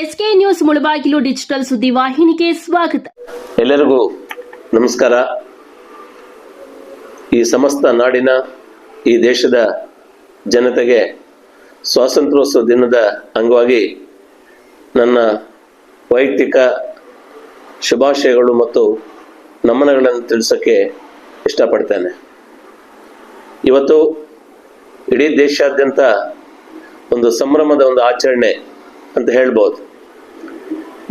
SK news Mulbagal digital ಸುದ್ದಿ ವಾಹಿನಿಗೆ ಸ್ವಾಗತ. ಎಲ್ಲರಿಗೂ ನಮಸ್ಕಾರ. ಈ ಸಮಸ್ತ ನಾಡಿನ ಈ ದೇಶದ ಜನತೆಗೆ ಸ್ವಾತಂತ್ರ್ಯೋತ್ಸವ ದಿನದ ಅಂಗವಾಗಿ ನನ್ನ ವೈಯಕ್ತಿಕ ಶುಭಾಶಯಗಳು ಮತ್ತು ನಮನಗಳನ್ನು ತಿಳಿಸೋಕ್ಕೆ ಇಷ್ಟಪಡ್ತೇನೆ. ಇವತ್ತು ಇಡೀ ದೇಶಾದ್ಯಂತ ಒಂದು ಸಂಭ್ರಮದ ಒಂದು ಆಚರಣೆ ಅಂತ ಹೇಳ್ಬೋದು.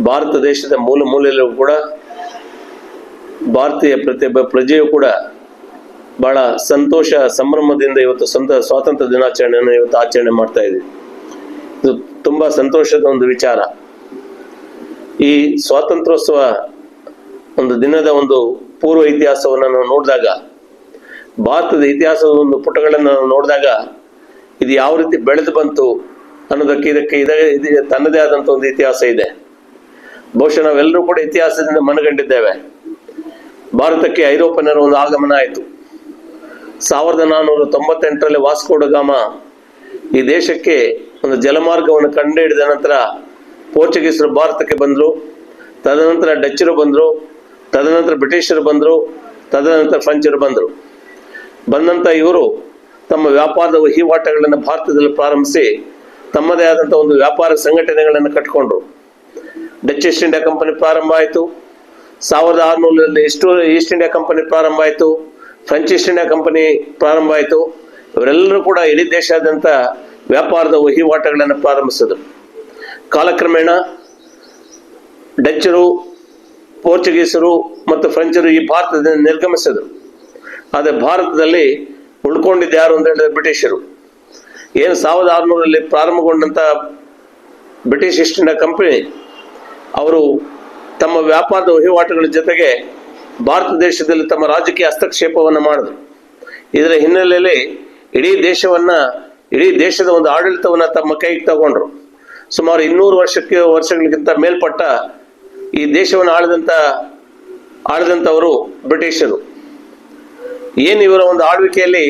ಭಾರತ ದೇಶದ ಮೂಲ ಮೂಲೆಯಲ್ಲೂ ಕೂಡ ಭಾರತೀಯ ಪ್ರತಿಯೊಬ್ಬ ಪ್ರಜೆಯು ಕೂಡ ಬಹಳ ಸಂತೋಷ, ಸಂಭ್ರಮದಿಂದ ಇವತ್ತು ಸ್ವಂತ ಸ್ವಾತಂತ್ರ್ಯ ದಿನಾಚರಣೆಯನ್ನು ಇವತ್ತು ಆಚರಣೆ ಮಾಡ್ತಾ ಇದ್ದೀವಿ ಇದು ತುಂಬಾ ಸಂತೋಷದ ಒಂದು ವಿಚಾರ. ಈ ಸ್ವಾತಂತ್ರ್ಯೋತ್ಸವ ಒಂದು ದಿನದ ಒಂದು ಪೂರ್ವ ಇತಿಹಾಸವನ್ನು ನಾವು ನೋಡಿದಾಗ, ಭಾರತದ ಇತಿಹಾಸದ ಒಂದು ಪುಟಗಳನ್ನು ನಾವು ನೋಡಿದಾಗ ಇದು ಯಾವ ರೀತಿ ಬೆಳೆದು ಬಂತು ಅನ್ನೋದಕ್ಕೆ ಇದಕ್ಕೆ ಇದೇ ತನ್ನದೇ ಆದಂಥ ಒಂದು ಇತಿಹಾಸ ಇದೆ. ಬಹುಶಃ ನಾವೆಲ್ಲರೂ ಕೂಡ ಇತಿಹಾಸದಿಂದ ಮನಗಂಡಿದ್ದೇವೆ. ಭಾರತಕ್ಕೆ ಐರೋಪ್ಯನರ ಒಂದು ಆಗಮನ ಆಯಿತು. ಸಾವಿರದ ನಾನ್ನೂರ ತೊಂಬತ್ತೆಂಟರಲ್ಲಿ ವಾಸ್ಕೋಡಗಾಮ ಈ ದೇಶಕ್ಕೆ ಒಂದು ಜಲಮಾರ್ಗವನ್ನು ಕಂಡುಹಿಡಿದ ನಂತರ ಪೋರ್ಚುಗೀಸರು ಭಾರತಕ್ಕೆ ಬಂದರು. ತದನಂತರ ಡಚ್ಚರು ಬಂದರು. ತದನಂತರ ಬ್ರಿಟಿಷರು ಬಂದರು. ತದನಂತರ ಫ್ರೆಂಚರು ಬಂದರು. ಬಂದಂಥ ಇವರು ತಮ್ಮ ವ್ಯಾಪಾರದ ವಹಿವಾಟಗಳನ್ನು ಭಾರತದಲ್ಲಿ ಪ್ರಾರಂಭಿಸಿ ತಮ್ಮದೇ ಆದಂಥ ಒಂದು ವ್ಯಾಪಾರ ಸಂಘಟನೆಗಳನ್ನು ಕಟ್ಕೊಂಡ್ರು. ಡಚ್ ಈಸ್ಟ್ ಇಂಡಿಯಾ ಕಂಪನಿ ಪ್ರಾರಂಭ ಆಯಿತು. ಸಾವಿರದ ಆರುನೂರರಲ್ಲಿ ಎಷ್ಟು ಈಸ್ಟ್ ಇಂಡಿಯಾ ಕಂಪನಿ ಪ್ರಾರಂಭ ಆಯಿತು. ಫ್ರೆಂಚ್ ಈಸ್ಟ್ ಇಂಡಿಯಾ ಕಂಪನಿ ಪ್ರಾರಂಭ ಆಯಿತು. ಇವರೆಲ್ಲರೂ ಕೂಡ ಇಡೀ ದೇಶಾದ್ಯಂತ ವ್ಯಾಪಾರದ ವಹಿವಾಟುಗಳನ್ನು ಪ್ರಾರಂಭಿಸಿದರು. ಕಾಲಕ್ರಮೇಣ ಡಚ್ಚರು ಪೋರ್ಚುಗೀಸರು ಮತ್ತು ಫ್ರೆಂಚರು ಈ ಭಾರತದಿಂದ ನಿರ್ಗಮಿಸಿದರು. ಆದರೆ ಭಾರತದಲ್ಲಿ ಉಳ್ಕೊಂಡಿದ್ದು ಯಾರು ಅಂತ ಹೇಳಿದ್ರೆ ಬ್ರಿಟಿಷರು. ಏನು ಸಾವಿರದ ಆರುನೂರಲ್ಲಿ ಪ್ರಾರಂಭಗೊಂಡಂಥ ಬ್ರಿಟಿಷ್ ಈಸ್ಟ್ ಇಂಡಿಯಾ ಕಂಪನಿ ಅವರು ತಮ್ಮ ವ್ಯಾಪಾರದ ವಹಿವಾಟುಗಳ ಜೊತೆಗೆ ಭಾರತ ದೇಶದಲ್ಲಿ ತಮ್ಮ ರಾಜಕೀಯ ಹಸ್ತಕ್ಷೇಪವನ್ನು ಮಾಡಿದ್ರು. ಇದರ ಹಿನ್ನೆಲೆಯಲ್ಲಿ ಇಡೀ ದೇಶವನ್ನ, ಇಡೀ ದೇಶದ ಒಂದು ಆಡಳಿತವನ್ನ ತಮ್ಮ ಕೈಗೆ ತಗೊಂಡ್ರು. ಸುಮಾರು ಇನ್ನೂರು ವರ್ಷಕ್ಕೆ, ವರ್ಷಗಳಿಗಿಂತ ಮೇಲ್ಪಟ್ಟ ಈ ದೇಶವನ್ನು ಆಳಿದಂಥ ಆಳಿದಂಥವರು ಬ್ರಿಟಿಷರು. ಏನು ಇವರ ಒಂದು ಆಳ್ವಿಕೆಯಲ್ಲಿ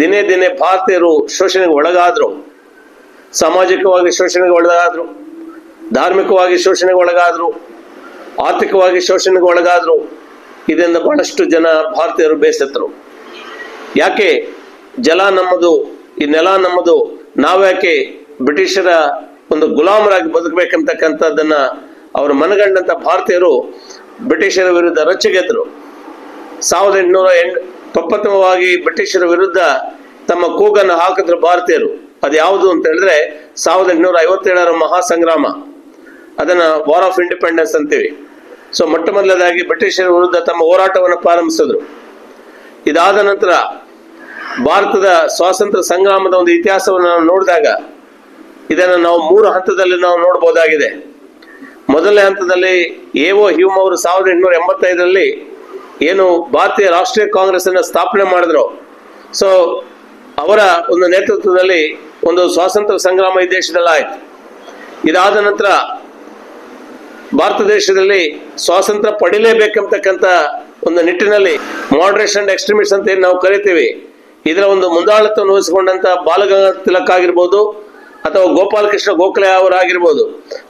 ದಿನೇ ದಿನೇ ಭಾರತೀಯರು ಶೋಷಣೆಗೆ ಒಳಗಾದ್ರು, ಸಾಮಾಜಿಕವಾಗಿ ಶೋಷಣೆಗೆ ಒಳಗಾದ್ರು. ಧಾರ್ಮಿಕವಾಗಿ ಶೋಷಣೆಗೆ ಒಳಗಾದ್ರು ಆರ್ಥಿಕವಾಗಿ ಶೋಷಣೆಗೆ ಒಳಗಾದ್ರು ಇದರಿಂದ ಬಹಳಷ್ಟು ಜನ ಭಾರತೀಯರು ಬೇಸತ್ತರು. ಯಾಕೆ? ಜಲ ನಮ್ಮದು, ಈ ನೆಲ ನಮ್ಮದು ನಾವ್ಯಾಕೆ ಬ್ರಿಟಿಷರ ಒಂದು ಗುಲಾಮರಾಗಿ ಬದುಕಬೇಕಂತಕ್ಕಂಥದ್ದನ್ನ ಅವರು ಮನಗಂಡಂತ ಭಾರತೀಯರು ಬ್ರಿಟಿಷರ ವಿರುದ್ಧ ರೊಚ್ಚಿಗೆದ್ರು. ಸಾವಿರದ ಎಂಟುನೂರ ಎಂಟು ಪ್ರಪ್ರಥಮವಾಗಿ ಬ್ರಿಟಿಷರ ವಿರುದ್ಧ ತಮ್ಮ ಕೂಗನ್ನು ಹಾಕಿದ್ರು ಭಾರತೀಯರು. ಅದು ಯಾವುದು ಅಂತ ಹೇಳಿದ್ರೆ ಸಾವಿರದ ಎಂಟುನೂರ ಐವತ್ತೇಳರ ಮಹಾಸಂಗ್ರಾಮ. ಅದನ್ನ ವಾರ್ ಆಫ್ ಇಂಡಿಪೆಂಡೆನ್ಸ್ ಅಂತೀವಿ. ಸೊ ಮೊಟ್ಟ ಮೊದಲದಾಗಿ ಬ್ರಿಟಿಷರ ವಿರುದ್ಧ ತಮ್ಮ ಹೋರಾಟವನ್ನು ಪ್ರಾರಂಭಿಸಿದ್ರು. ಇದಾದ ನಂತರ ಭಾರತದ ಸ್ವಾತಂತ್ರ್ಯ ಸಂಗ್ರಾಮದ ಒಂದು ಇತಿಹಾಸವನ್ನು ನಾವು ನೋಡಿದಾಗ, ಇದನ್ನು ನಾವು ಮೂರು ಹಂತದಲ್ಲಿ ನಾವು ನೋಡಬಹುದಾಗಿದೆ ಮೊದಲನೇ ಹಂತದಲ್ಲಿ ಎಒ ಹ್ಯೂಮ್ ಅವರು ಸಾವಿರದ ಎಂಟುನೂರ ಎಂಬತ್ತೈದರಲ್ಲಿ ಏನು ಭಾರತೀಯ ರಾಷ್ಟ್ರೀಯ ಕಾಂಗ್ರೆಸ್ ಅನ್ನು ಸ್ಥಾಪನೆ ಮಾಡಿದ್ರು. ಸೊ ಅವರ ಒಂದು ನೇತೃತ್ವದಲ್ಲಿ ಒಂದು ಸ್ವಾತಂತ್ರ್ಯ ಸಂಗ್ರಾಮ ಈ ದೇಶದಲ್ಲಿ ಆಯ್ತು ಇದಾದ ನಂತರ ಭಾರತ ದೇಶದಲ್ಲಿ ಸ್ವಾತಂತ್ರ್ಯ ಪಡಿಲೇಬೇಕಂತಕ್ಕಂಥ ಒಂದು ನಿಟ್ಟಿನಲ್ಲಿ ಮಾಡ್ರೇಷನ್ ಅಂಡ್ ಎಕ್ಸ್ಟ್ರೀಮಿಸ್ಟ್ ಅಂತ ಏನು ನಾವು ಕರಿತೀವಿ. ಇದರ ಒಂದು ಮುಂದಾಳತ್ವವನ್ನು ವಹಿಸಿಕೊಂಡಂತ ಬಾಲಗಂಗಾಧರ ತಿಲಕ್ ಆಗಿರ್ಬೋದು, ಅಥವಾ ಗೋಪಾಲಕೃಷ್ಣ ಗೋಖಲೆ ಅವರಾಗಿರ್ಬೋದು,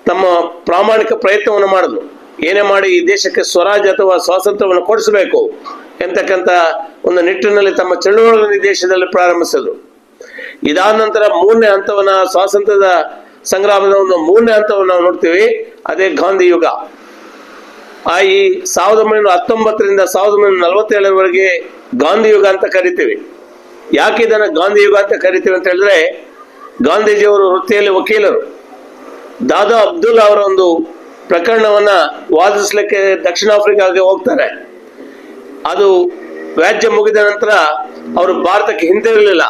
ತಮ್ಮ ಪ್ರಾಮಾಣಿಕ ಪ್ರಯತ್ನವನ್ನು ಮಾಡಿದ್ರು. ಏನೇ ಮಾಡಿ ಈ ದೇಶಕ್ಕೆ ಸ್ವರಾಜ್ ಅಥವಾ ಸ್ವಾತಂತ್ರ್ಯವನ್ನು ಕೊಡಿಸಬೇಕು ಎಂತಕ್ಕಂಥ ಒಂದು ನಿಟ್ಟಿನಲ್ಲಿ ತಮ್ಮ ಚಳುವಳಿ ದೇಶದಲ್ಲಿ ಪ್ರಾರಂಭಿಸಿದ್ರು. ಇದಾದ ನಂತರ ಮೂರನೇ ಹಂತವನ್ನ ಸ್ವಾತಂತ್ರ್ಯದ ಸಂಗ್ರಾಮದ ಒಂದು ಮೂರನೇ ಹಂತವನ್ನು ನಾವು ನೋಡ್ತೀವಿ. ಅದೇ ಗಾಂಧಿ ಯುಗ. ಆ ಈ ಸಾವಿರದ ಒಂಬೈನೂರ ಹತ್ತೊಂಬತ್ತರಿಂದ ಸಾವಿರದ ಒಂಬೈನೂರ ನಲವತ್ತೇಳರವರೆಗೆ ಗಾಂಧಿ ಯುಗ ಅಂತ ಕರಿತೀವಿ. ಯಾಕೆ ಇದನ್ನು ಗಾಂಧಿ ಯುಗ ಅಂತ ಕರಿತೀವಿ ಅಂತ ಹೇಳಿದ್ರೆ, ಗಾಂಧೀಜಿಯವರು ವೃತ್ತಿಯಲ್ಲಿ ವಕೀಲರು. ದಾದಾ ಅಬ್ದುಲ್ ಅವರ ಒಂದು ಪ್ರಕರಣವನ್ನ ವಾದಿಸ್ಲಿಕ್ಕೆ ದಕ್ಷಿಣ ಆಫ್ರಿಕಾಗೆ ಹೋಗ್ತಾರೆ. ಅದು ವ್ಯಾಜ್ಯ ಮುಗಿದ ನಂತರ ಅವರು ಭಾರತಕ್ಕೆ ಹಿಂದಿರಲಿಲ್ಲ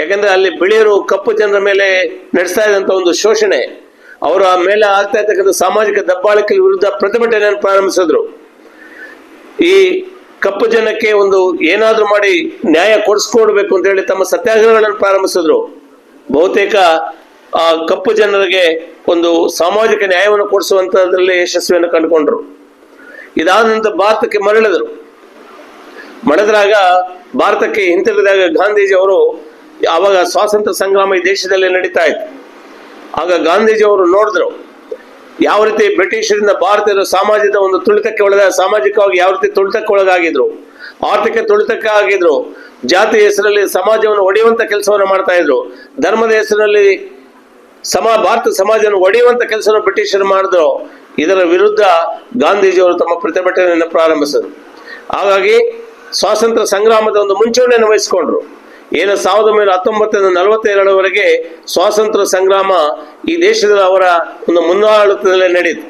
ಯಾಕಂದ್ರೆ ಅಲ್ಲಿ ಬಿಳಿಯರು ಕಪ್ಪು ಜನರ ಮೇಲೆ ನಡೆಸ್ತಾ ಇದ್ದಂತ ಒಂದು ಶೋಷಣೆ. ಅವರ ಮೇಲೆ ಆಗ್ತಾ ಇರ್ತಕ್ಕಂಥ ಸಾಮಾಜಿಕ ದಬ್ಬಾಳಿಕೆ ವಿರುದ್ಧ ಪ್ರತಿಭಟನೆಯನ್ನು ಪ್ರಾರಂಭಿಸಿದ್ರು. ಈ ಕಪ್ಪು ಜನಕ್ಕೆ ಒಂದು ಏನಾದರೂ ಮಾಡಿ ನ್ಯಾಯ ಕೊಡಿಸ್ಕೊಡ್ಬೇಕು ಅಂತ ಹೇಳಿ ತಮ್ಮ ಸತ್ಯಾಗ್ರಹಗಳನ್ನು ಪ್ರಾರಂಭಿಸಿದ್ರು. ಬಹುತೇಕ ಆ ಕಪ್ಪು ಜನರಿಗೆ ಒಂದು ಸಾಮಾಜಿಕ ನ್ಯಾಯವನ್ನು ಕೊಡಿಸುವಂತದ್ರಲ್ಲಿ ಯಶಸ್ವಿಯನ್ನು ಕಂಡುಕೊಂಡ್ರು. ಇದಾದ ನಂತರ ಭಾರತಕ್ಕೆ ಮರಳಿದರು. ಮಳೆದ್ರಾಗ ಭಾರತಕ್ಕೆ ಹಿಂತಿರುಗಿದಾಗ ಗಾಂಧೀಜಿ ಅವರು ಆವಾಗ ಸ್ವಾತಂತ್ರ್ಯ ಸಂಗ್ರಾಮ ಈ ದೇಶದಲ್ಲಿ ನಡೀತಾ ಇತ್ತು. ಆಗ ಗಾಂಧೀಜಿ ಅವರು ನೋಡಿದ್ರು, ಯಾವ ರೀತಿ ಬ್ರಿಟಿಷರಿಂದ ಭಾರತದ ಸಮಾಜದ ಒಂದು ತುಳಿತಕ್ಕೆ ಒಳಗ ಸಾಮಾಜಿಕವಾಗಿ ಯಾವ ರೀತಿ ತುಳಿತಕ್ಕೆ ಒಳಗಾಗಿದ್ರು, ಆರ್ಥಿಕ ತುಳಿತಕ್ಕೆ ಆಗಿದ್ರು, ಜಾತಿ ಹೆಸರಲ್ಲಿ ಸಮಾಜವನ್ನು ಒಡೆಯುವಂತ ಕೆಲಸವನ್ನು ಮಾಡ್ತಾ ಇದ್ರು, ಧರ್ಮದ ಹೆಸರಲ್ಲಿ ಸಮ, ಭಾರತ ಸಮಾಜವನ್ನು ಒಡೆಯುವಂತ ಕೆಲಸವನ್ನು ಬ್ರಿಟಿಷರು ಮಾಡಿದ್ರು, ಇದರ ವಿರುದ್ಧ ಗಾಂಧೀಜಿಯವರು ತಮ್ಮ ಪ್ರತಿಭಟನೆಯನ್ನು ಪ್ರಾರಂಭಿಸಿದರು. ಹಾಗಾಗಿ ಸ್ವಾತಂತ್ರ್ಯ ಸಂಗ್ರಾಮದ ಒಂದು ಮುಂಚೂಣಿಯನ್ನು ವಹಿಸಿಕೊಂಡ್ರು. ಏನು ಸಾವಿರದ ಒಂಬೈನೂರ ಹತ್ತೊಂಬತ್ತರಿಂದ ನಲವತ್ತೆರಡರವರೆಗೆ ಸ್ವಾತಂತ್ರ್ಯ ಸಂಗ್ರಾಮ ಈ ದೇಶದ ಅವರ ಒಂದು ಮುನ್ನಾಡಳಿತದಲ್ಲೇ ನಡೆಯಿತು.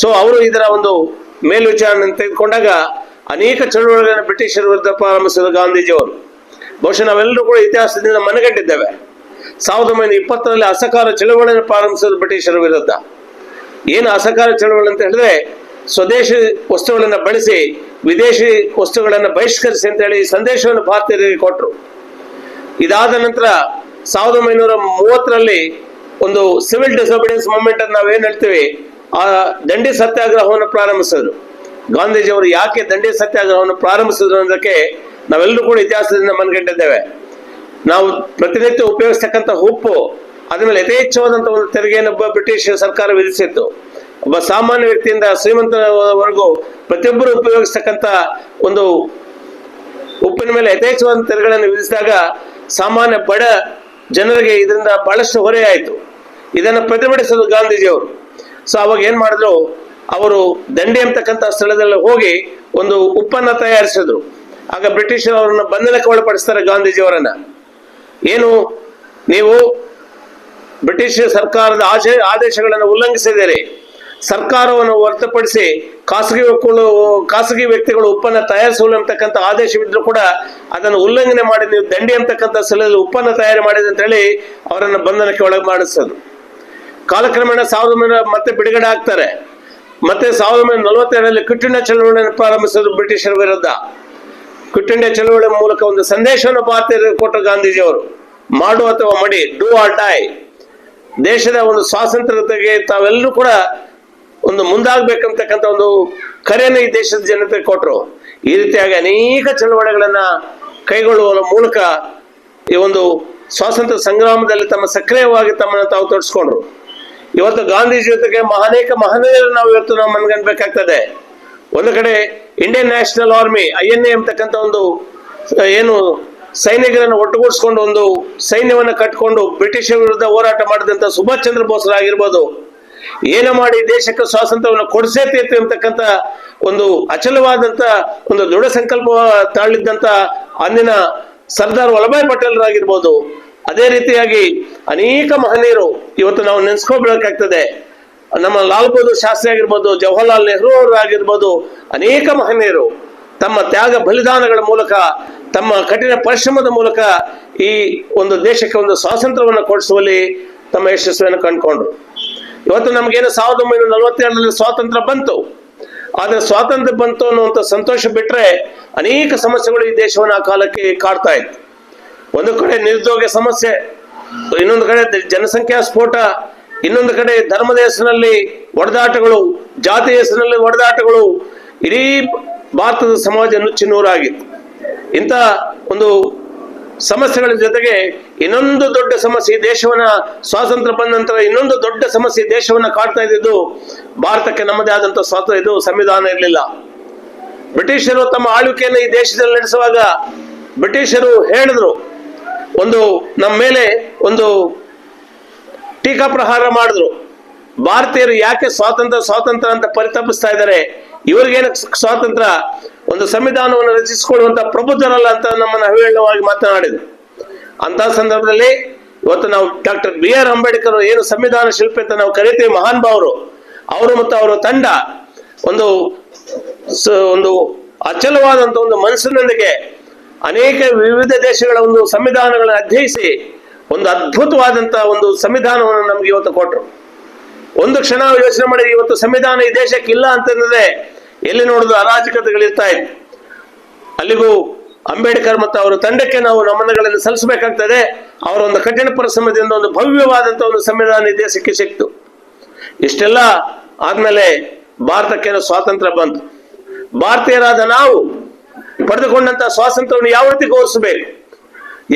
ಸೊ ಅವರು ಇದರ ಒಂದು ಮೇಲ್ವಿಚಾರಣೆ ತೆಗೆದುಕೊಂಡಾಗ ಅನೇಕ ಚಳುವಳಿಗಳನ್ನು ಬ್ರಿಟಿಷರ ವಿರುದ್ಧ ಪ್ರಾರಂಭಿಸಿದ ಗಾಂಧೀಜಿಯವರು. ಬಹುಶಃ ನಾವೆಲ್ಲರೂ ಕೂಡ ಇತಿಹಾಸದಿಂದ ಮನಗಂಡಿದ್ದೇವೆ. ಸಾವಿರದ ಒಂಬೈನೂರ ಇಪ್ಪತ್ತರಲ್ಲಿ ಅಸಹಕಾರ ಚಳುವಳಿಯನ್ನು ಪ್ರಾರಂಭಿಸಿದ ಬ್ರಿಟಿಷರ ವಿರುದ್ಧ. ಏನು ಅಸಹಕಾರ ಚಳುವಳಿ ಅಂತ ಹೇಳಿದ್ರೆ ಸ್ವದೇಶಿ ವಸ್ತುಗಳನ್ನು ಬಳಸಿ ವಿದೇಶಿ ವಸ್ತುಗಳನ್ನು ಬಹಿಷ್ಕರಿಸಿ ಅಂತ ಹೇಳಿ ಸಂದೇಶವನ್ನು ಭಾರತೀಯರಿಗೆ ಕೊಟ್ಟರು. ಇದಾದ ನಂತರ ಸಾವಿರದ ಒಂಬೈನೂರ ಮೂವತ್ತರಲ್ಲಿ ಒಂದು ಸಿವಿಲ್ ಡಿಸೋಬಿಡಿಯನ್ಸ್ ಮೂವ್ಮೆಂಟ್ ಅಂತ ನಾವೇನ್ ಹೇಳ್ತೀವಿ? ಆ ದಂಡಿ ಸತ್ಯಾಗ್ರಹವನ್ನು ಪ್ರಾರಂಭಿಸಿದ್ರು. ಗಾಂಧೀಜಿಯವರು ಯಾಕೆ ದಂಡಿ ಸತ್ಯಾಗ್ರಹವನ್ನು ಪ್ರಾರಂಭಿಸಿದ್ರು ಅನ್ನೋದಕ್ಕೆ ನಾವೆಲ್ಲರೂ ಕೂಡ ಇತಿಹಾಸದಿಂದ ಮನಗಂಡಿದ್ದೇವೆ ನಾವು ಪ್ರತಿನಿತ್ಯ ಉಪಯೋಗಿಸ್ತಕ್ಕಂಥ ಉಪ್ಪು ಅದ್ರ ಮೇಲೆ ಯಥೇಚ್ಛವಾದಂಥ ಒಂದು ತೆರಿಗೆಯನ್ನು ಬ್ರಿಟಿಷ್ ಸರ್ಕಾರ ವಿಧಿಸಿತ್ತು. ಒಬ್ಬ ಸಾಮಾನ್ಯ ವ್ಯಕ್ತಿಯಿಂದ ಶ್ರೀಮಂತರವರೆಗೂ ಪ್ರತಿಯೊಬ್ಬರು ಉಪಯೋಗಿಸ್ತಕ್ಕಂಥ ಒಂದು ಉಪ್ಪಿನ ಮೇಲೆ ಯಥೇಚ್ಛವಾದ ತೆರಿಗೆಗಳನ್ನು ವಿಧಿಸಿದಾಗ ಸಾಮಾನ್ಯ ಬಡ ಜನರಿಗೆ ಇದರಿಂದ ಬಹಳಷ್ಟು ಹೊರೆ ಆಯಿತು. ಇದನ್ನು ಪ್ರತಿಭಟಿಸಲು ಗಾಂಧೀಜಿಯವರು. ಸೊ ಅವಾಗ ಏನು ಮಾಡಿದ್ರು? ಅವರು ದಂಡಿ ಅಂತಕ್ಕಂಥ ಸ್ಥಳದಲ್ಲಿ ಹೋಗಿ ಒಂದು ಉಪ್ಪನ್ನ ತಯಾರಿಸಿದ್ರು. ಆಗ ಬ್ರಿಟಿಷರು ಅವರನ್ನ ಬಂಧನಕ್ಕೆ ಒಳಪಡಿಸ್ತಾರೆ ಗಾಂಧೀಜಿಯವರನ್ನ. ಏನು? ನೀವು ಬ್ರಿಟಿಷ್ ಸರ್ಕಾರದ ಆಶೆ ಆದೇಶಗಳನ್ನು ಉಲ್ಲಂಘಿಸಿದ್ದೀರಿ. ಸರ್ಕಾರವನ್ನು ಹೊರತುಪಡಿಸಿ ಖಾಸಗಿ ಖಾಸಗಿ ವ್ಯಕ್ತಿಗಳು ಉಪ್ಪನ್ನ ತಯಾರಿಸಲು ಅಂತಕ್ಕಂಥ ಆದೇಶವಿದ್ರು ಕೂಡ ಅದನ್ನು ಉಲ್ಲಂಘನೆ ಮಾಡಿ ನೀವು ದಂಡಿ ಅಂತಕ್ಕಂಥ ಸ್ಥಳದಲ್ಲಿ ಉಪ್ಪನ್ನ ತಯಾರಿ ಮಾಡಿದೆ ಅಂತ ಹೇಳಿ ಅವರನ್ನು ಬಂಧನಕ್ಕೆ ಒಳಗೆ ಮಾಡಿಸೋದು. ಕಾಲಕ್ರಮೇಣ ಸಾವಿರದ ಒಂಬೈನೂರ ಮತ್ತೆ ಬಿಡುಗಡೆ ಆಗ್ತಾರೆ. ಮತ್ತೆ ಸಾವಿರದ ಒಂಬೈನೂರ ನಲವತ್ತೆರಡರಲ್ಲಿ ಕ್ವಿಟ್ ಇಂಡಿಯಾ ಚಳವಳಿಯನ್ನು ಪ್ರಾರಂಭಿಸೋದು ಬ್ರಿಟಿಷರ ವಿರುದ್ಧ. ಕ್ವಿಟ್ ಇಂಡಿಯಾ ಚಳವಳಿ ಮೂಲಕ ಒಂದು ಸಂದೇಶವನ್ನು ಭಾರತೀಯ ಕೊಟ್ಟರು ಗಾಂಧೀಜಿಯವರು. ಮಾಡು ಅಥವಾ ಮಡಿ ಡೂ ಆರ್ ಡೈ ದೇಶದ ಒಂದು ಸ್ವಾತಂತ್ರ್ಯತೆಗೆ ತಾವೆಲ್ಲರೂ ಕೂಡ ಒಂದು ಮುಂದಾಗಬೇಕಂತಕ್ಕಂಥ ಒಂದು ಕರೆಯನ್ನು ಈ ದೇಶದ ಜನತೆ ಕೊಟ್ಟರು ಈ ರೀತಿಯಾಗಿ ಅನೇಕ ಚಳವಳಿಗಳನ್ನ ಕೈಗೊಳ್ಳುವ ಮೂಲಕ ಈ ಒಂದು ಸ್ವಾತಂತ್ರ್ಯ ಸಂಗ್ರಾಮದಲ್ಲಿ ತಮ್ಮ ಸಕ್ರಿಯವಾಗಿ ತಮ್ಮನ್ನು ತಾವು ತೊಡಸ್ಕೊಂಡ್ರು. ಇವತ್ತು ಗಾಂಧೀಜಿ ಜೊತೆಗೆ ಅನೇಕ ಮಹನೀಯರು ನಾವು ಇವತ್ತು ನಾವು ಮನಗಣ್ಬೇಕಾಗ್ತದೆ ಒಂದು ಕಡೆ Indian National Army, I N A ಒಂದು ಏನು ಸೈನಿಕರನ್ನು ಒಟ್ಟುಗೂಡಿಸ್ಕೊಂಡು ಒಂದು ಸೈನ್ಯವನ್ನು ಕಟ್ಟಿಕೊಂಡು ಬ್ರಿಟಿಷರ ವಿರುದ್ಧ ಹೋರಾಟ ಮಾಡಿದಂಥ ಸುಭಾಷ್ ಚಂದ್ರ ಬೋಸ್ರಾಗಿರ್ಬೋದು ಏನು ಮಾಡಿ ದೇಶಕ್ಕೆ ಸ್ವಾತಂತ್ರ್ಯವನ್ನು ಕೊಡಿಸೇ ತೀರ್ತು ಒಂದು ಅಚಲವಾದಂತ ಒಂದು ದೃಢ ಸಂಕಲ್ಪ ತಾಳಿದ್ದಂತ ಅಂದಿನ ಸರ್ದಾರ್ ವಲ್ಲಭಾಯ್ ಪಟೇಲ್ರಾಗಿರ್ಬೋದು ಅದೇ ರೀತಿಯಾಗಿ ಅನೇಕ ಮಹನೀಯರು ಇವತ್ತು ನಾವು ನೆನೆಸ್ಕೋಬೇಕಾಗ್ತದೆ ನಮ್ಮ ಲಾಲ್ ಬಹದ್ದೂರ್ ಶಾಸ್ತ್ರಿ ಆಗಿರ್ಬೋದು, ಜವಾಹರ್ಲಾಲ್ ನೆಹರು ಅವರಾಗಿರ್ಬೋದು ಅನೇಕ ಮಹನೀಯರು ತಮ್ಮ ತ್ಯಾಗ ಬಲಿದಾನಗಳ ಮೂಲಕ, ತಮ್ಮ ಕಠಿಣ ಪರಿಶ್ರಮದ ಮೂಲಕ ಈ ಒಂದು ದೇಶಕ್ಕೆ ಒಂದು ಸ್ವಾತಂತ್ರ್ಯವನ್ನು ಕೊಡಿಸುವಲ್ಲಿ ತಮ್ಮ ಯಶಸ್ವಿಯನ್ನು ಕಂಡುಕೊಂಡ್ರು. ಇವತ್ತು ನಮಗೇನು ಸಾವಿರದ ಒಂಬೈನೂರ ನಲವತ್ತೆರಡರಲ್ಲಿ ಸ್ವಾತಂತ್ರ್ಯ ಬಂತು. ಆದ್ರೆ ಸ್ವಾತಂತ್ರ್ಯ ಬಂತು ಅನ್ನುವಂಥ ಸಂತೋಷ ಬಿಟ್ರೆ ಅನೇಕ ಸಮಸ್ಯೆಗಳು ಈ ದೇಶವನ್ನು ಆ ಕಾಲಕ್ಕೆ ಕಾಡ್ತಾ ಇತ್ತು. ಒಂದು ಕಡೆ ನಿರುದ್ಯೋಗ ಸಮಸ್ಯೆ, ಇನ್ನೊಂದು ಕಡೆ ಜನಸಂಖ್ಯಾ ಸ್ಫೋಟ, ಇನ್ನೊಂದು ಕಡೆ ಧರ್ಮದ ಹೆಸರಿನಲ್ಲಿ ಒಡೆದಾಟಗಳು, ಜಾತಿ ಹೆಸರಿನಲ್ಲಿ ಒಡೆದಾಟಗಳು, ಇಡೀ ಭಾರತದ ಸಮಾಜ ನುಚ್ಚಿನೂರಾಗಿತ್ತು ಇಂಥ ಒಂದು ಸಮಸ್ಯೆಗಳ ಜೊತೆಗೆ ಇನ್ನೊಂದು ದೊಡ್ಡ ಸಮಸ್ಯೆ ದೇಶವನ್ನ ಸ್ವಾತಂತ್ರ್ಯ ಬಂದ ನಂತರ ಇನ್ನೊಂದು ದೊಡ್ಡ ಸಮಸ್ಯೆ ದೇಶವನ್ನ ಕಾಡ್ತಾ ಇದ್ದಿದ್ದು ಭಾರತಕ್ಕೆ ನಮ್ಮದೇ ಆದಂತಹ ಸ್ವಾತಂತ್ರ್ಯ ಇದು ಸಂವಿಧಾನ ಇರಲಿಲ್ಲ. ಬ್ರಿಟಿಷರು ತಮ್ಮ ಆಳ್ವಿಕೆಯನ್ನು ಈ ದೇಶದಲ್ಲಿ ನಡೆಸುವಾಗ ಬ್ರಿಟಿಷರು ಹೇಳಿದ್ರು, ಒಂದು ನಮ್ಮ ಮೇಲೆ ಒಂದು ಟೀಕಾ ಪ್ರಹಾರ ಮಾಡಿದ್ರು. ಭಾರತೀಯರು ಯಾಕೆ ಸ್ವಾತಂತ್ರ್ಯ ಸ್ವಾತಂತ್ರ್ಯ ಅಂತ ಪರಿತಪಿಸ್ತಾ ಇದ್ದಾರೆ? ಇವ್ರಿಗೇನು ಸ್ವಾತಂತ್ರ್ಯ? ಒಂದು ಸಂವಿಧಾನವನ್ನು ರಚಿಸಿಕೊಳ್ಳುವಂತ ಪ್ರಬುದ್ಧರಲ್ಲ ಅಂತ ನಮ್ಮನ್ನ ಅವಿರಳವಾಗಿ ಮಾತನಾಡಿದ್ರು. ಅಂತ ಸಂದರ್ಭದಲ್ಲಿ ಇವತ್ತು ನಾವು ಡಾಕ್ಟರ್ ಬಿ ಆರ್ ಅಂಬೇಡ್ಕರ್ ಏನು ಸಂವಿಧಾನ ಶಿಲ್ಪಿ ಅಂತ ನಾವು ಕರಿತೀವಿ, ಮಹಾನ್ ಭಾವರು ಅವರು ಮತ್ತು ಅವರ ತಂಡ ಒಂದು ಒಂದು ಅಚಲವಾದಂತ ಒಂದು ಮನಸ್ಸಿನೊಂದಿಗೆ ಅನೇಕ ವಿವಿಧ ದೇಶಗಳ ಒಂದು ಸಂವಿಧಾನಗಳನ್ನು ಅಧ್ಯಯಿಸಿ ಒಂದು ಅದ್ಭುತವಾದಂತಹ ಒಂದು ಸಂವಿಧಾನವನ್ನು ನಮ್ಗೆ ಇವತ್ತು ಕೊಟ್ಟರು ಒಂದು ಕ್ಷಣ ಯೋಚನೆ ಮಾಡಿ ಇವತ್ತು ಸಂವಿಧಾನ ಈ ದೇಶಕ್ಕೆ ಇಲ್ಲ ಅಂತಂದ್ರೆ ಎಲ್ಲಿ ನೋಡಿದ್ರು ಅರಾಜಕತೆಗಳಿರ್ತಾ ಇತ್ತು ಅಲ್ಲಿಗೂ ಅಂಬೇಡ್ಕರ್ ಮತ್ತು ಅವರ ತಂಡಕ್ಕೆ ನಾವು ನಮನಗಳನ್ನು ಸಲ್ಲಿಸಬೇಕಾಗ್ತದೆ. ಅವರ ಒಂದು ಕಠಿಣ ಪರಿಶ್ರಮದಿಂದ ಒಂದು ಭವ್ಯವಾದಂತ ಒಂದು ಸಂವಿಧಾನ ಈ ದೇಶಕ್ಕೆ ಸಿಕ್ತು ಇಷ್ಟೆಲ್ಲ ಆದ್ಮೇಲೆ ಭಾರತಕ್ಕೆ ಸ್ವಾತಂತ್ರ್ಯ ಬಂತು. ಭಾರತೀಯರಾದ ನಾವು ಪಡೆದುಕೊಂಡಂತ ಸ್ವಾತಂತ್ರ್ಯವನ್ನು ಯಾವ ರೀತಿ ಗೌರವಿಸಬೇಕು?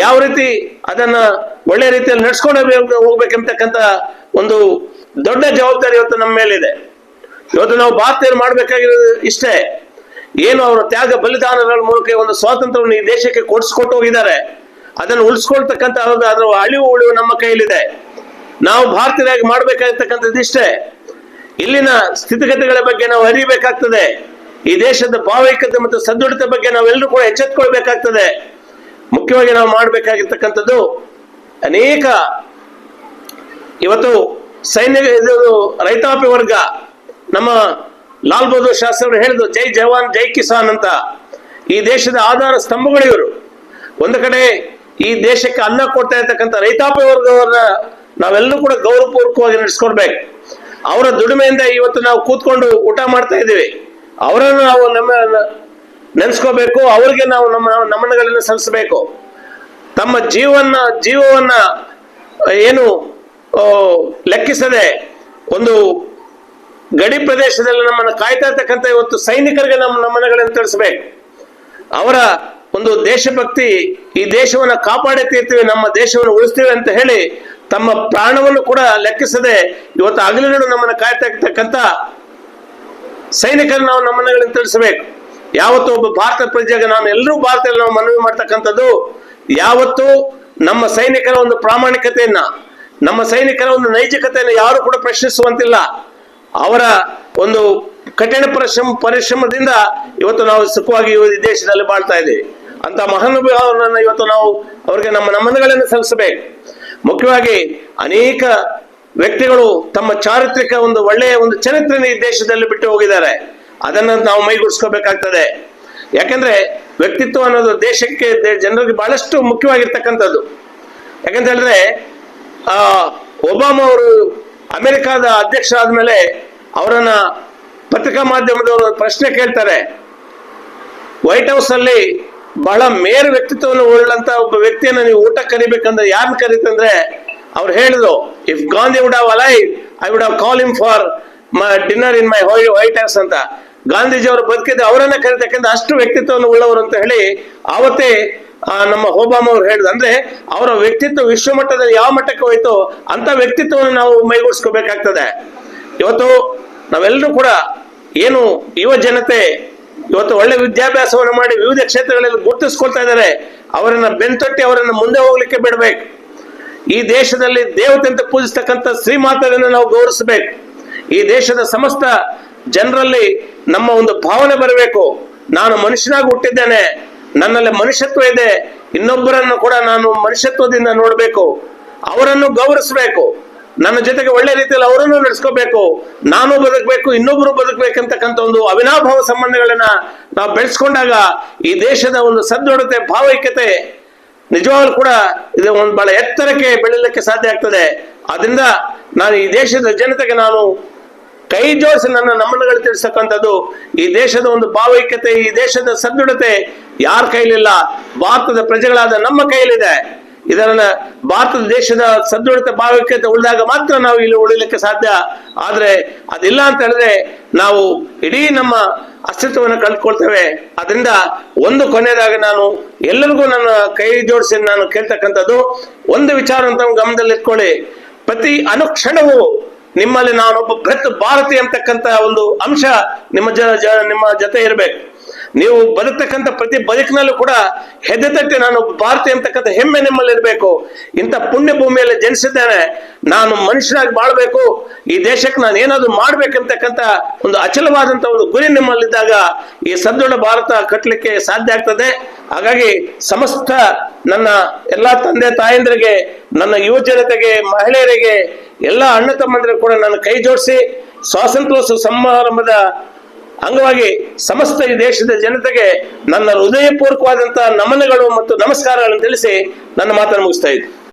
ಯಾವ ರೀತಿ ಅದನ್ನ ಒಳ್ಳೆ ರೀತಿಯಲ್ಲಿ ನಡೆಸ್ಕೊಂಡು ಹೋಗ್ಬೇಕಂತಕ್ಕಂತ ಒಂದು ದೊಡ್ಡ ಜವಾಬ್ದಾರಿ ಇವತ್ತು ನಮ್ಮ ಮೇಲಿದೆ. ಇವತ್ತು ನಾವು ಭಾರತೀಯರು ಮಾಡ್ಬೇಕಾಗಿರೋದು ಇಷ್ಟೇ. ಏನು ಅವರ ತ್ಯಾಗ ಬಲಿದಾನಗಳ ಮೂಲಕ ಒಂದು ಸ್ವಾತಂತ್ರ್ಯವನ್ನು ಈ ದೇಶಕ್ಕೆ ಕೊಡಿಸ್ಕೊಟ್ಟು ಹೋಗಿದ್ದಾರೆ. ಅದನ್ನು ಉಳಿಸ್ಕೊಳ್ತಕ್ಕಂಥ ಅದರ ಅಳಿವು ಉಳಿವು ನಮ್ಮ ಕೈಲಿದೆ ನಾವು ಭಾರತೀಯರಾಗಿ ಮಾಡ್ಬೇಕಾಗಿರ್ತಕ್ಕಂಥದ್ದು ಇಷ್ಟೇ. ಇಲ್ಲಿನ ಸ್ಥಿತಿಗತಿಗಳ ಬಗ್ಗೆ ನಾವು ಅರಿಬೇಕಾಗ್ತದೆ. ಈ ದೇಶದ ಭಾವೈಕ್ಯತೆ ಮತ್ತು ಸದೃಢತೆ ಬಗ್ಗೆ ನಾವೆಲ್ಲರೂ ಕೂಡ ಎಚ್ಚೆತ್ಕೊಳ್ಬೇಕಾಗ್ತದೆ. ಮುಖ್ಯವಾಗಿ ನಾವು ಮಾಡಬೇಕಾಗಿರ್ತಕ್ಕಂಥದ್ದು ಅನೇಕ ಇವತ್ತು ಸೈನ್ಯ ಇದು ರೈತಾಪಿ ವರ್ಗ, ನಮ್ಮ ಲಾಲ್ ಬಹದ್ದೂರ್ ಶಾಸ್ತ್ರಿ ಹೇಳಿದ್ರು ಜೈ ಜವಾನ್, ಜೈ ಕಿಸಾನ್ ಅಂತ. ಈ ದೇಶದ ಆಧಾರ ಸ್ತಂಭಗಳು ಇವರು. ಒಂದು ಕಡೆ ಈ ದೇಶಕ್ಕೆ ಅನ್ನ ಕೊಡ್ತಾ ಇರ್ತಕ್ಕಂಥ ರೈತಾಪಿ ವರ್ಗವನ್ನ ನಾವೆಲ್ಲರೂ ಕೂಡ ಗೌರವಪೂರ್ವಕವಾಗಿ ನಡೆಸ್ಕೊಡ್ಬೇಕು. ಅವರ ದುಡಿಮೆಯಿಂದ ಇವತ್ತು ನಾವು ಕೂತ್ಕೊಂಡು ಊಟ ಮಾಡ್ತಾ ಇದ್ದೀವಿ. ಅವರನ್ನು ನಾವು ನಮ್ಮ ನೆನೆಸ್ಕೋಬೇಕು, ಅವ್ರಿಗೆ ನಾವು ನಮ್ಮ ನಮನಗಳನ್ನು ಸಲ್ಲಿಸಬೇಕು. ತಮ್ಮ ಜೀವನ ಜೀವವನ್ನ, ಏನು ಲೆಕ್ಕಿಸದೆ ಒಂದು ಗಡಿ ಪ್ರದೇಶದಲ್ಲಿ ನಮ್ಮನ್ನು ಕಾಯ್ತಾ ಇರ್ತಕ್ಕಂಥ ಇವತ್ತು ಸೈನಿಕರಿಗೆ ನಮ್ಮ ನಮನಗಳನ್ನು ತಿಳಿಸ್ಬೇಕು. ಅವರ ಒಂದು ದೇಶಭಕ್ತಿ, ಈ ದೇಶವನ್ನು ಕಾಪಾಡಿ ತೀರ್ತೀವಿ ನಮ್ಮ ದೇಶವನ್ನು ಉಳಿಸ್ತೀವಿ ಅಂತ ಹೇಳಿ ತಮ್ಮ ಪ್ರಾಣವನ್ನು ಕೂಡ ಲೆಕ್ಕಿಸದೆ ಇವತ್ತು ಅಗಲಿನಡು ನಮ್ಮನ್ನು ಕಾಯ್ತಾ ಇರ್ತಕ್ಕಂಥ ಸೈನಿಕರು ನಾವು ನಮ್ಮನೆಗಳನ್ನು ತಿಳಿಸಬೇಕು. ಯಾವತ್ತು ಒಬ್ಬ ಭಾರತ ಪ್ರಜೆಗೆ ನಾವು ಎಲ್ಲರೂ ಭಾರತದಲ್ಲಿ ನಾವು ಮನವಿ ಮಾಡ್ತಕ್ಕಂಥದ್ದು, ಯಾವತ್ತು ನಮ್ಮ ಸೈನಿಕರ ಒಂದು ಪ್ರಾಮಾಣಿಕತೆಯನ್ನ ನಮ್ಮ ಸೈನಿಕರ ಒಂದು ನೈಜಕತೆಯನ್ನು ಯಾರು ಕೂಡ ಪ್ರಶ್ನಿಸುವಂತಿಲ್ಲ. ಅವರ ಒಂದು ಕಠಿಣ ಪರಿಶ್ರಮ, ಪರಿಶ್ರಮದಿಂದ ಇವತ್ತು ನಾವು ಸುಖವಾಗಿ ಈ ದೇಶದಲ್ಲಿ ಬಾಳ್ತಾ ಇದ್ದೀವಿ. ಅಂತ ಮಹಾನುಭಾವರನ್ನ ಇವತ್ತು ನಾವು ಅವರಿಗೆ ನಮ್ಮ ನಮನಗಳನ್ನು ಸಲ್ಲಿಸಬೇಕು. ಮುಖ್ಯವಾಗಿ ಅನೇಕ ವ್ಯಕ್ತಿಗಳು ತಮ್ಮ ಚಾರಿತ್ರಿಕ ಒಂದು ಒಳ್ಳೆಯ ಒಂದು ಚರಿತ್ರೆನ ಈ ದೇಶದಲ್ಲಿ ಬಿಟ್ಟು ಹೋಗಿದ್ದಾರೆ. ಅದನ್ನ ನಾವು ಮೈಗೂಡಿಸ್ಕೋಬೇಕಾಗ್ತದೆ. ಯಾಕಂದ್ರೆ ವ್ಯಕ್ತಿತ್ವ ಅನ್ನೋದು ದೇಶಕ್ಕೆ ಜನರಿಗೆ ಬಹಳಷ್ಟು ಮುಖ್ಯವಾಗಿರ್ತಕ್ಕಂಥದ್ದು. ಯಾಕಂತ ಹೇಳಿದ್ರೆ ಆ, ಒಬಾಮಾ ಅವರು ಅಮೆರಿಕಾದ ಅಧ್ಯಕ್ಷ ಆದ್ಮೇಲೆ ಅವರನ್ನ ಪತ್ರಿಕಾ ಮಾಧ್ಯಮದವರು ಪ್ರಶ್ನೆ ಕೇಳ್ತಾರೆ. ವೈಟ್ ಹೌಸ್ ಅಲ್ಲಿ ಬಹಳ ಮೇರ್ ವ್ಯಕ್ತಿತ್ವವನ್ನು ಉಳ್ಳಂತ ಒಬ್ಬ ವ್ಯಕ್ತಿಯನ್ನ ನೀವು ಊಟ ಕರಿಬೇಕಂದ್ರೆ ಯಾರನ್ನ ಕರೀತಂದ್ರೆ ಅವ್ರು ಹೇಳಿದ್ರು if Gandhi would have ಅಲೈ I would have call him for my dinner in my White House ಅಂತ. ಗಾಂಧೀಜಿ ಅವರು ಬದುಕಿದ್ದು ಅವರನ್ನ ಕರೀತಕ್ಕಂಥ ಅಷ್ಟು ವ್ಯಕ್ತಿತ್ವವನ್ನು ಉಳ್ಳವರು ಅಂತ ಹೇಳಿ ಆವತ್ತೇ ನಮ್ಮ ಹೋಬಾಮ ಅವ್ರು ಹೇಳಿದ, ಅಂದ್ರೆ ಅವರ ವ್ಯಕ್ತಿತ್ವ ವಿಶ್ವ ಮಟ್ಟದಲ್ಲಿ ಯಾವ ಮಟ್ಟಕ್ಕೆ ಹೋಯ್ತು ಅಂತ ವ್ಯಕ್ತಿತ್ವವನ್ನು ನಾವು ಮೈಗೂಡಿಸ್ಕೋಬೇಕಾಗ್ತದೆ. ಇವತ್ತು ನಾವೆಲ್ಲರೂ ಕೂಡ ಏನು ಯುವ ಜನತೆ ಇವತ್ತು ಒಳ್ಳೆ ವಿದ್ಯಾಭ್ಯಾಸವನ್ನು ಮಾಡಿ ವಿವಿಧ ಕ್ಷೇತ್ರಗಳಲ್ಲಿ ಗುರುತಿಸ್ಕೊಳ್ತಾ ಇದ್ದಾರೆ, ಅವರನ್ನ ಬೆಂತೊಟ್ಟಿ ಅವರನ್ನ ಮುಂದೆ ಹೋಗ್ಲಿಕ್ಕೆ ಬಿಡ್ಬೇಕು. ಈ ದೇಶದಲ್ಲಿ ದೇವತೆ ಅಂತ ಪೂಜಿಸ್ತಕ್ಕಂಥ ಶ್ರೀಮಾತರನ್ನು ನಾವು ಗೌರವಿಸಬೇಕು. ಈ ದೇಶದ ಸಮಸ್ತ ಜನರಲ್ಲಿ ನಮ್ಮ ಒಂದು ಭಾವನೆ ಬರಬೇಕು. ನಾನು ಮನುಷ್ಯನಾಗಿ ಹುಟ್ಟಿದ್ದೇನೆ ನನ್ನಲ್ಲಿ ಮನುಷ್ಯತ್ವ ಇದೆ. ಇನ್ನೊಬ್ಬರನ್ನು ಕೂಡ ನಾನು ಮನುಷ್ಯತ್ವದಿಂದ ನೋಡಬೇಕು. ಅವರನ್ನು ಗೌರವಿಸಬೇಕು. ನನ್ನ ಜೊತೆಗೆ ಒಳ್ಳೆ ರೀತಿಯಲ್ಲಿ ಅವರನ್ನು ನಡೆಸ್ಕೋಬೇಕು. ನಾನು ಬದುಕಬೇಕು ಇನ್ನೊಬ್ಬರು ಬದುಕಬೇಕಂತಕ್ಕಂಥ ಒಂದು ಅವಿನಾಭಾವ ಸಂಬಂಧಗಳನ್ನ ನಾವು ಬೆಳೆಸ್ಕೊಂಡಾಗ ಈ ದೇಶದ ಒಂದು ಸದೃಢತೆ, ಭಾವೈಕ್ಯತೆ ನಿಜವಾಗ್ಲೂ ಕೂಡ ಇದು ಒಂದು ಬಹಳ ಎತ್ತರಕ್ಕೆ ಬೆಳೀಲಿಕ್ಕೆ ಸಾಧ್ಯ ಆಗ್ತದೆ. ಆದ್ರಿಂದ ನಾನು ಈ ದೇಶದ ಜನತೆಗೆ ನಾನು ಕೈ ಜೋಡಿಸಿ ನನ್ನ ನಮನಗಳು ತಿಳಿಸ್ತಕ್ಕಂಥದ್ದು ಈ ದೇಶದ ಒಂದು ಭಾವೈಕ್ಯತೆ, ಈ ದೇಶದ ಸದೃಢತೆ ಯಾರ ಕೈಲಿಲ್ಲ? ಭಾರತದ ಪ್ರಜೆಗಳಾದ ನಮ್ಮ ಕೈಲಿದೆ ಇದನ್ನ ಭಾರತದ ದೇಶದ ಸದೃಢತೆ ಭಾವೈಕ್ಯತೆ ಉಳಿದಾಗ ಮಾತ್ರ ನಾವು ಇಲ್ಲಿ ಉಳಿಲಿಕ್ಕೆ ಸಾಧ್ಯ. ಆದ್ರೆ ಅದಿಲ್ಲ ಅಂತ ಹೇಳಿದ್ರೆ ನಾವು ಇಡೀ ನಮ್ಮ ಅಸ್ತಿತ್ವವನ್ನು ಕಳ್ಕೊಳ್ತೇವೆ ಅದರಿಂದ ಒಂದು ಕೊನೆಯದಾಗ ನಾನು ಎಲ್ಲರಿಗೂ ನನ್ನ ಕೈ ಜೋಡಿಸಿ ನಾನು ಕೇಳ್ತಕ್ಕಂಥದ್ದು, ಒಂದು ವಿಚಾರ ಅಂತ ಗಮನದಲ್ಲಿ ಇಟ್ಕೊಳ್ಳಿ. ಪ್ರತಿ ಅನುಕ್ಷಣವೂ ನಿಮ್ಮಲ್ಲಿ ನಾನೊಬ್ಬ ಬೃಹತ್ ಭಾರತಿ ಅಂತಕ್ಕಂಥ ಒಂದು ಅಂಶ ನಿಮ್ಮ ಜ- ನಿಮ್ಮ ಜೊತೆ ಇರಬೇಕು. ನೀವು ಬದುಕ್ತಕ್ಕಂಥ ಪ್ರತಿ ಬದುಕಿನಲ್ಲೂ ಕೂಡ ಹೆದ್ದೆ ತಟ್ಟಿ ನಾನು ಭಾರತೀಯ ಅಂತಕ್ಕಂಥ ಹೆಮ್ಮೆ ನಿಮ್ಮಲ್ಲಿ ಇರಬೇಕು. ಇಂಥ ಪುಣ್ಯ ಭೂಮಿಯಲ್ಲಿ ಜನಿಸಿದ್ದೇನೆ. ನಾನು ಮನುಷ್ಯನಾಗಿ ಬಾಳ್ಬೇಕು. ಈ ದೇಶಕ್ಕೆ ನಾನು ಏನಾದ್ರು ಮಾಡ್ಬೇಕಂತಕ್ಕಂಥ ಒಂದು ಅಚಲವಾದಂಥ ಒಂದು ಗುರಿ ನಿಮ್ಮಲ್ಲಿದ್ದಾಗ ಈ ಸದೃಢ ಭಾರತ ಕಟ್ಟಲಿಕ್ಕೆ ಸಾಧ್ಯ ಆಗ್ತದೆ. ಹಾಗಾಗಿ ಸಮಸ್ತ ನನ್ನ ಎಲ್ಲಾ ತಂದೆ ತಾಯಂದ್ರಿಗೆ, ನನ್ನ ಯುವ ಜನತೆಗೆ, ಮಹಿಳೆಯರಿಗೆ, ಎಲ್ಲ ಅಣ್ಣ ತಮ್ಮಂದಿರು ಕೂಡ ನನ್ನ ಕೈ ಜೋಡಿಸಿ ಸ್ವಾತಂತ್ರ್ಯೋತ್ಸವ ಸಮಾರಂಭದ ಅಂಗವಾಗಿ ಸಮಸ್ತ ಈ ದೇಶದ ಜನತೆಗೆ ನನ್ನ ಹೃದಯಪೂರ್ವಕವಾದಂತಹ ನಮನಗಳು ಮತ್ತು ನಮಸ್ಕಾರಗಳನ್ನು ತಿಳಿಸಿ ನನ್ನ ಮಾತನ್ನು ಮುಗಿಸ್ತಾ ಇದ್ದೀನಿ.